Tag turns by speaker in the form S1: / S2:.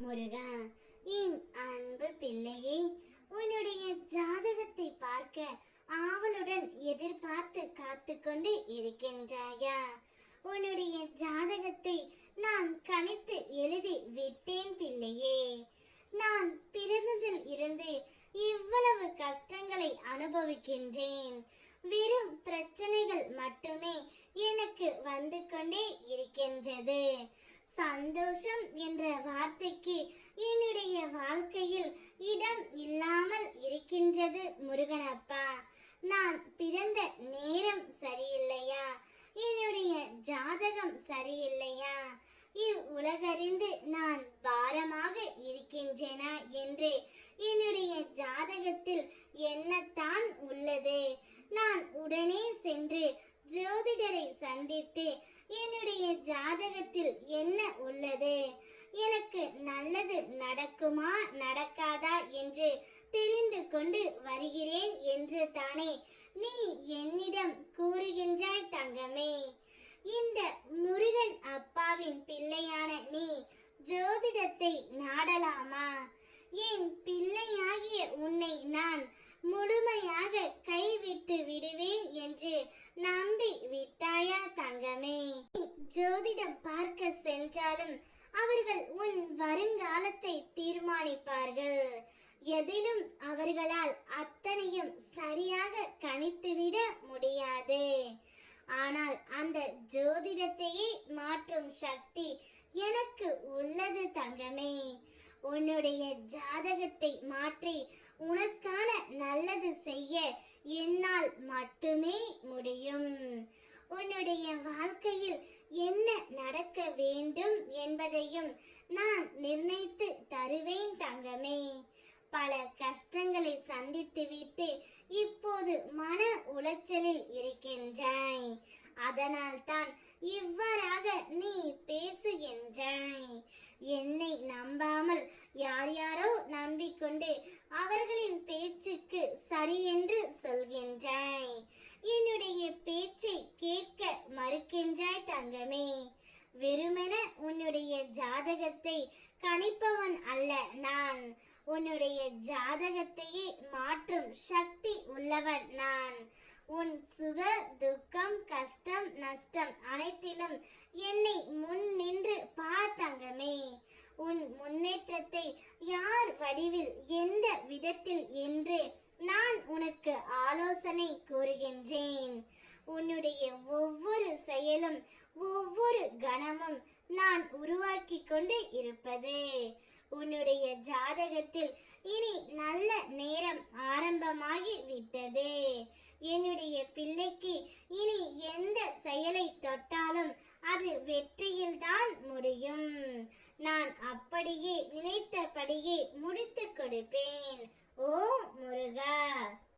S1: முருகா என் அன்பு பிள்ளையே உன்னுடைய ஜாதகத்தை பார்க்க ஆவலுடன் எதிர்பார்த்து காத்து கொண்டு இருக்கின்றாயா? உன்னுடைய ஜாதகத்தை நான் கணித்து எழுதி விட்டேன் பிள்ளையே. நான் பிறந்ததில் இருந்து இவ்வளவு கஷ்டங்களை அனுபவிக்கின்றேன். வெறும் பிரச்சனைகள் மட்டுமே எனக்கு வந்து கொண்டே இருக்கின்றது. சந்தோஷம் என்ற வார்த்தைக்கு என்னுடைய வாழ்க்கையில் இடம் இல்லாமல் இருக்கின்றது முருகனப்பா. நான் பிறந்த நேரம் சரியில்லையா? என்னுடைய ஜாதகம் சரியில்லையா? இவ்வுலகறிந்து நான் பாரமாக இருக்கின்றேனா என்று என்னுடைய ஜாதகத்தில் என்னத்தான் உள்ளது? நான் உடனே சென்று ஜோதிடரை சந்தித்து என்னுடைய ஜாதகத்தில் என்ன உள்ளது? எனக்கு நல்லது நடக்குமா நடக்காதா என்று தெரிந்து கொண்டு வருகிறேன் என்று தானே நீ என்னிடம் கூறுகின்றாய் தங்கமே. இந்த முருகன் அப்பாவின் பிள்ளையான நீ ஜோதிடத்தை நாடலாமா? என் பிள்ளையாகிய உன்னை நான் முழுமையாக கைவிட்டு விடுவேன் என்று நம்பி விட்டாயா தங்கமே நீ ஜோதிடம் என்றாலும் அவர்கள் உன் வருங்காலத்தை தீர்மானிப்பார்கள். எதிலும் அவர்களால் அத்தனையும் சரியாக கணித்துவிட முடியாது. ஆனால் அந்த ஜோதிடத்தையே மாற்றும் சக்தி எனக்கு உள்ளது தங்கமே. உன்னுடைய ஜாதகத்தை மாற்றி உனக்கான நல்லது செய்ய என்னால் மட்டுமே முடியும் உன்னுடைய வாழ்க்கையில் என்ன நடக்க வேண்டும் என்பதையும் நான் நிர்ணயித்து தருவேன் தங்கமே. பல கஷ்டங்களை சந்தித்துவிட்டு இப்போது மன உளைச்சலில் இருக்கின்றாய். அதனால் தான் இவ்வாறாக நீ பேசுகின்றாய். என்னை நம்பாமல் யார் யாரோ நம்பிக்கொண்டு அவர்களின் பேச்சுக்கு சரி என்று சொல்கின்றாய். என்னுடைய பேச்சை கேட்க மறுக்கின்றாய் தங்கமே வெறுமென உன்னுடைய ஜாதகத்தை கணிப்பவன் அல்ல நான் உன்னுடைய ஜாதகத்தையே மாற்றும் சக்தி உள்ளவன் நான். உன் சுக துக்கம் கஷ்டம் நஷ்டம் அனைத்திலும் என்னை முன் நின்று பார்த்தங்கமே உன் முன்னேற்றத்தை யார் வடிவில் எந்த விதத்தில் என்று நான் உனக்கு ஆலோசனை கூறுகின்றேன். உன்னுடைய ஒவ்வொரு செயலும் ஒவ்வொரு கணமும் நான் உருவாக்கி கொண்டு இருப்பது. உன்னுடைய ஜாதகத்தில் இனி நல்ல நேரம் ஆரம்பமாகி விட்டது. என்னுடைய பிள்ளைக்கு இனி எந்த செயலை தொட்டாலும் அது வெற்றியில்தான் முடியும். நான் அப்படியே நினைத்தபடியே முடித்து கொடுப்பேன். ஓ முருகா!